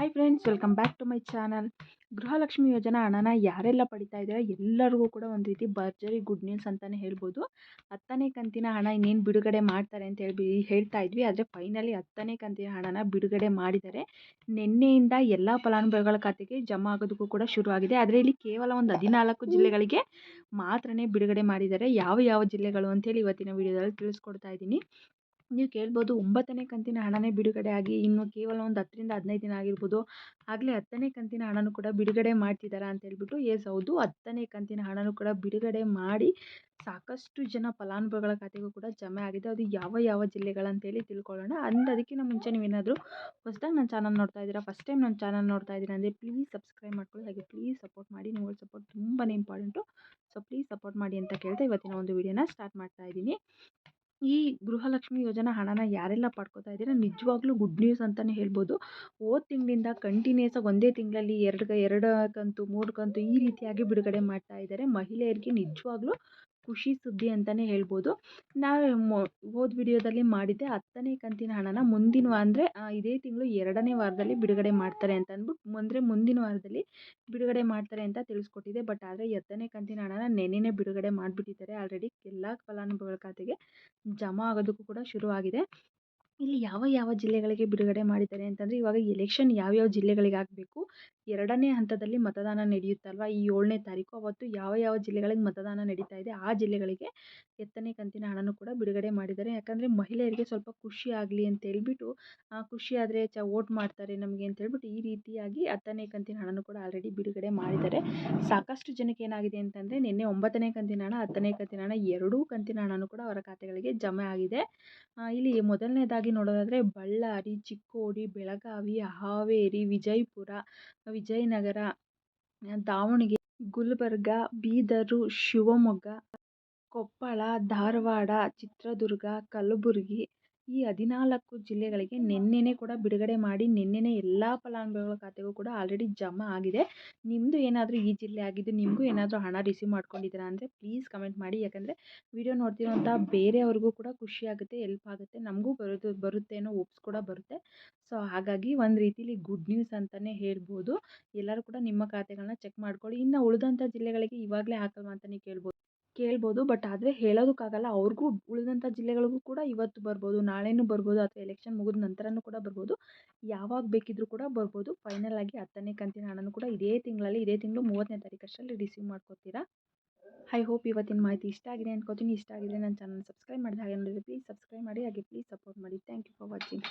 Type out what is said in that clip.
Hi friends welcome back to my channel Gruhalakshmi ಯೋಜನಾ ಹಣನ ಯಾರೆಲ್ಲ ಪಡಿತಾ ಇದ್ದಾರೆ ಎಲ್ಲರಿಗೂ ಕೂಡ ಒಂದು ರೀತಿ ಭರ್ಜರಿ ಗುಡ್ ನ್ಯೂಸ್ ಅಂತಲೇ ಹೇಳ್ಬೋದು. ಹತ್ತನೇ ಕಂತಿನ ಹಣ ಇನ್ನೇನು ಬಿಡುಗಡೆ ಮಾಡ್ತಾರೆ ಅಂತ ಹೇಳಿ ಹೇಳ್ತಾ ಇದ್ವಿ. ಆದರೆ ಫೈನಲಿ ಹತ್ತನೇ ಕಂತಿನ ಹಣನ ಬಿಡುಗಡೆ ಮಾಡಿದ್ದಾರೆ. ನಿನ್ನೆಯಿಂದ ಎಲ್ಲ ಫಲಾನುಭವಿಗಳ ಖಾತೆಗೆ ಜಮಾ ಆಗೋದಕ್ಕೂ ಕೂಡ ಶುರುವಾಗಿದೆ. ಆದರೆ ಇಲ್ಲಿ ಕೇವಲ ಒಂದು ಹದಿನಾಲ್ಕು ಜಿಲ್ಲೆಗಳಿಗೆ ಮಾತ್ರನೇ ಬಿಡುಗಡೆ ಮಾಡಿದ್ದಾರೆ. ಯಾವ ಯಾವ ಜಿಲ್ಲೆಗಳು ಅಂತೇಳಿ ಇವತ್ತಿನ ವಿಡಿಯೋದಲ್ಲಿ ತಿಳಿಸ್ಕೊಡ್ತಾ ಇದ್ದೀನಿ. ನೀವು ಕೇಳ್ಬೋದು ಒಂಬತ್ತನೇ ಕಂತಿನ ಹಣನೇ ಬಿಡುಗಡೆ ಆಗಿ ಇನ್ನು ಕೇವಲ ಒಂದು ಹತ್ತರಿಂದ ಹದಿನೈದು ದಿನ ಆಗಿರ್ಬೋದು. ಆಗಲೇ ಹತ್ತನೇ ಕಂತಿನ ಹಣನೂ ಕೂಡ ಬಿಡುಗಡೆ ಮಾಡ್ತಿದ್ದಾರಾ ಅಂತ ಹೇಳ್ಬಿಟ್ಟು ಎಸ್ ಹೌದು ಹತ್ತನೇ ಕಂತಿನ ಹಣನೂ ಕೂಡ ಬಿಡುಗಡೆ ಮಾಡಿ ಸಾಕಷ್ಟು ಜನ ಫಲಾನುಭವಿಗಳ ಖಾತೆಗೂ ಕೂಡ ಜಮೆ ಆಗಿದೆ. ಅದು ಯಾವ ಯಾವ ಜಿಲ್ಲೆಗಳಂತೇಳಿ ತಿಳ್ಕೊಳ್ಳೋಣ. ಅಂದ್ ಅದಕ್ಕಿಂತ ಮುಂಚೆ ನೀವೇನಾದರೂ ಹೊಸದಾಗಿ ನನ್ನ ಚಾನಲ್ ನೋಡ್ತಾ ಇದ್ದೀರಾ ಫಸ್ಟ್ ಟೈಮ್ ನನ್ನ ಚಾನಲ್ ನೋಡ್ತಾ ಇದ್ದೀರಾ ಅಂದರೆ ಪ್ಲೀಸ್ ಸಬ್ಸ್ಕ್ರೈಬ್ ಮಾಡ್ಕೊಳ್ಳಿ. ಹಾಗೆ ಪ್ಲೀಸ್ ಸಪೋರ್ಟ್ ಮಾಡಿ ನಿಮ್ಮ ಸಪೋರ್ಟ್ ತುಂಬಾ ಇಂಪಾರ್ಟೆಂಟು ಸೊ ಪ್ಲೀಸ್ ಸಪೋರ್ಟ್ ಮಾಡಿ ಅಂತ ಕೇಳ್ತಾ ಇವತ್ತಿನ ಒಂದು ವೀಡಿಯೋನ ಸ್ಟಾರ್ಟ್ ಮಾಡ್ತಾ ಇದ್ದೀನಿ. ಈ ಗೃಹಲಕ್ಷ್ಮಿ ಯೋಜನಾ ಹಣನ ಯಾರೆಲ್ಲ ಪಡ್ಕೊತಾ ಇದ್ದೀರಾ? ನಿಜವಾಗ್ಲೂ ಗುಡ್ ನ್ಯೂಸ್ ಅಂತಲೇ ಹೇಳ್ಬೋದು. ಹೋದ ತಿಂಗಳಿಂದ ಕಂಟಿನ್ಯೂಸಾಗಿ ಒಂದೇ ತಿಂಗಳಲ್ಲಿ ಎರಡು ಎರಡು ಕಂತು ಮೂರು ಕಂತು ಈ ರೀತಿಯಾಗಿ ಬಿಡುಗಡೆ ಮಾಡ್ತಾ ಇದ್ದಾರೆ. ಮಹಿಳೆಯರಿಗೆ ನಿಜವಾಗ್ಲೂ ಖುಷಿ ಸುದ್ದಿ ಅಂತಲೇ ಹೇಳ್ಬೋದು. ನಾವು ಹೋದ ವಿಡಿಯೋದಲ್ಲಿ ಮಾಡಿದ್ದೆ ಹತ್ತನೇ ಕಂತಿನ ಹಣನ ಮುಂದಿನ ಅಂದರೆ ಇದೇ ತಿಂಗಳು ಎರಡನೇ ವಾರದಲ್ಲಿ ಬಿಡುಗಡೆ ಮಾಡ್ತಾರೆ ಅಂತ ಅಂದ್ಬಿಟ್ಟು ಅಂದರೆ ಮುಂದಿನ ವಾರದಲ್ಲಿ ಬಿಡುಗಡೆ ಮಾಡ್ತಾರೆ ಅಂತ ತಿಳಿಸ್ಕೊಟ್ಟಿದ್ದೆ ಬಟ್ ಆದರೆ ಹತ್ತನೇ ಕಂತಿನ ಹಣನ ನೆನ್ನೆನೇ ಬಿಡುಗಡೆ ಮಾಡಿಬಿಟ್ಟಿದ್ದಾರೆ. ಆಲ್ರೆಡಿ ಎಲ್ಲ ಫಲಾನುಭವಿಗಳ ಖಾತೆಗೆ ಜಮಾ ಆಗೋದಕ್ಕೂ ಕೂಡ ಶುರುವಾಗಿದೆ. ಇಲ್ಲಿ ಯಾವ ಯಾವ ಜಿಲ್ಲೆಗಳಿಗೆ ಬಿಡುಗಡೆ ಮಾಡಿದ್ದಾರೆ ಅಂತಂದರೆ, ಇವಾಗ ಎಲೆಕ್ಷನ್ ಯಾವ್ಯಾವ ಜಿಲ್ಲೆಗಳಿಗೆ ಆಗಬೇಕು ಎರಡನೇ ಹಂತದಲ್ಲಿ ಮತದಾನ ನಡೆಯುತ್ತಲ್ವ? ಈ ಏಳನೇ ತಾರೀಕು ಅವತ್ತು ಯಾವ ಯಾವ ಜಿಲ್ಲೆಗಳಿಗೆ ಮತದಾನ ನಡೀತಾ ಇದೆ, ಆ ಜಿಲ್ಲೆಗಳಿಗೆ ಎತ್ತನೇ ಕಂತಿನ ಹಣನೂ ಕೂಡ ಬಿಡುಗಡೆ ಮಾಡಿದ್ದಾರೆ. ಯಾಕಂದರೆ ಮಹಿಳೆಯರಿಗೆ ಸ್ವಲ್ಪ ಖುಷಿ ಆಗಲಿ ಅಂತ ಹೇಳ್ಬಿಟ್ಟು ಖುಷಿ ಆದರೆ ಚ ವೋಟ್ ಮಾಡ್ತಾರೆ ನಮಗೆ ಅಂತ ಹೇಳ್ಬಿಟ್ಟು ಈ ರೀತಿಯಾಗಿ ಹತ್ತನೇ ಕಂತಿನ ಹಣನೂ ಕೂಡ ಆಲ್ರೆಡಿ ಬಿಡುಗಡೆ ಮಾಡಿದ್ದಾರೆ. ಸಾಕಷ್ಟು ಜನಕ್ಕೆ ಏನಾಗಿದೆ ಅಂತಂದರೆ, ನಿನ್ನೆ ಒಂಬತ್ತನೇ ಕಂತಿನ ಹಣ, ಹತ್ತನೇ ಕಂತಿನ ಹಣ, ಎರಡೂ ಕಂತಿನ ಹಣನೂ ಕೂಡ ಅವರ ಖಾತೆಗಳಿಗೆ ಜಮೆ ಆಗಿದೆ. ಇಲ್ಲಿ ಮೊದಲನೇದಾಗಿ ನೋಡೋದಾದರೆ, ಬಳ್ಳಾರಿ, ಚಿಕ್ಕೋಡಿ, ಬೆಳಗಾವಿ, ಹಾವೇರಿ, ವಿಜಯಪುರ ವಿಜಯನಗರ ದಾವಣಗೆರೆ ಗುಲ್ಬರ್ಗ ಬೀದರ್ ಶಿವಮೊಗ್ಗ ಕೊಪ್ಪಳ ಧಾರವಾಡ ಚಿತ್ರದುರ್ಗ ಕಲಬುರಗಿ ಈ ಹದಿನಾಲ್ಕು ಜಿಲ್ಲೆಗಳಿಗೆ ನಿನ್ನೆನೇ ಕೂಡ ಬಿಡುಗಡೆ ಮಾಡಿ, ನಿನ್ನೆನೇ ಎಲ್ಲ ಫಲಾನುಭವಿಗಳ ಖಾತೆಗೂ ಕೂಡ ಆಲ್ರೆಡಿ ಜಮಾ ಆಗಿದೆ. ನಿಮ್ಮದು ಏನಾದರೂ ಈ ಜಿಲ್ಲೆ ಆಗಿದ್ದು, ನಿಮಗೂ ಏನಾದರೂ ಹಣ ರಿಸೀವ್ ಮಾಡ್ಕೊಂಡಿದ್ದೀರಾ ಅಂದರೆ ಪ್ಲೀಸ್ ಕಮೆಂಟ್ ಮಾಡಿ. ಯಾಕಂದರೆ ವಿಡಿಯೋ ನೋಡ್ತಿರೋಂಥ ಬೇರೆಯವ್ರಿಗೂ ಕೂಡ ಖುಷಿ ಆಗುತ್ತೆ ಎಲ್ಪ್ ಆಗುತ್ತೆ, ನಮಗೂ ಬರೋದು, ಬರುತ್ತೆ ಅನ್ನೋ ಒಪ್ಸ್ ಕೂಡ ಬರುತ್ತೆ. ಸೊ ಹಾಗಾಗಿ ಒಂದು ರೀತಿಲಿ ಗುಡ್ ನ್ಯೂಸ್ ಅಂತಲೇ ಹೇಳ್ಬೋದು. ಎಲ್ಲರೂ ಕೂಡ ನಿಮ್ಮ ಖಾತೆಗಳನ್ನ ಚೆಕ್ ಮಾಡ್ಕೊಳ್ಳಿ. ಇನ್ನು ಉಳಿದಂಥ ಜಿಲ್ಲೆಗಳಿಗೆ ಇವಾಗಲೇ ಹಾಕಲ್ವಾ ಅಂತಲೇ ಕೇಳ್ಬೋದು. ಕೇಳ್ಬೋದು. ಬಟ್ ಆದರೆ ಹೇಳೋದಕ್ಕಾಗಲ್ಲ. ಅವ್ರಿಗೂ ಉಳಿದಂಥ ಜಿಲ್ಲೆಗಳಿಗೂ ಕೂಡ ಇವತ್ತು ಬರ್ಬೋದು ನಾಳೆಯೂ ಬರ್ಬೋದು ಅಥವಾ ಎಲೆಕ್ಷನ್ ಮುಗಿದ ನಂತರನೂ ಕೂಡ ಬರ್ಬೋದು. ಯಾವಾಗ ಬೇಕಿದ್ದರೂ ಕೂಡ ಬರ್ಬೋದು. ಫೈನಲ್ ಆಗಿ ಹತ್ತನೇ ಕಂತಿನ ಹಣನೂ ಕೂಡ ಇದೇ ತಿಂಗಳಲ್ಲಿ, ಇದೇ ತಿಂಗಳು ಮೂವತ್ತನೇ ತಾರೀಕಷ್ಟರಲ್ಲಿ ರಿಸೀವ್ ಮಾಡ್ಕೋತೀರಾ? ಐ ಹೋಪ್ ಇವತ್ತಿನ ಮಾಹಿತಿ ಇಷ್ಟ ಆಗಿದೆ ಅಂದ್ಕೋತೀನಿ ಇಷ್ಟ ಆಗಿದೆ ನನ್ನ ಚಾನಲ್ ಸಬ್ಸ್ಕ್ರೈಬ್ ಮಾಡಿದ ಹಾಗೆ ಪ್ಲೀಸ್ ಸಬ್ಸ್ಕ್ರೈಬ್ ಮಾಡಿ, ಹಾಗೆ ಪ್ಲೀಸ್ ಸಪೋರ್ಟ್ ಮಾಡಿ. Thank you for watching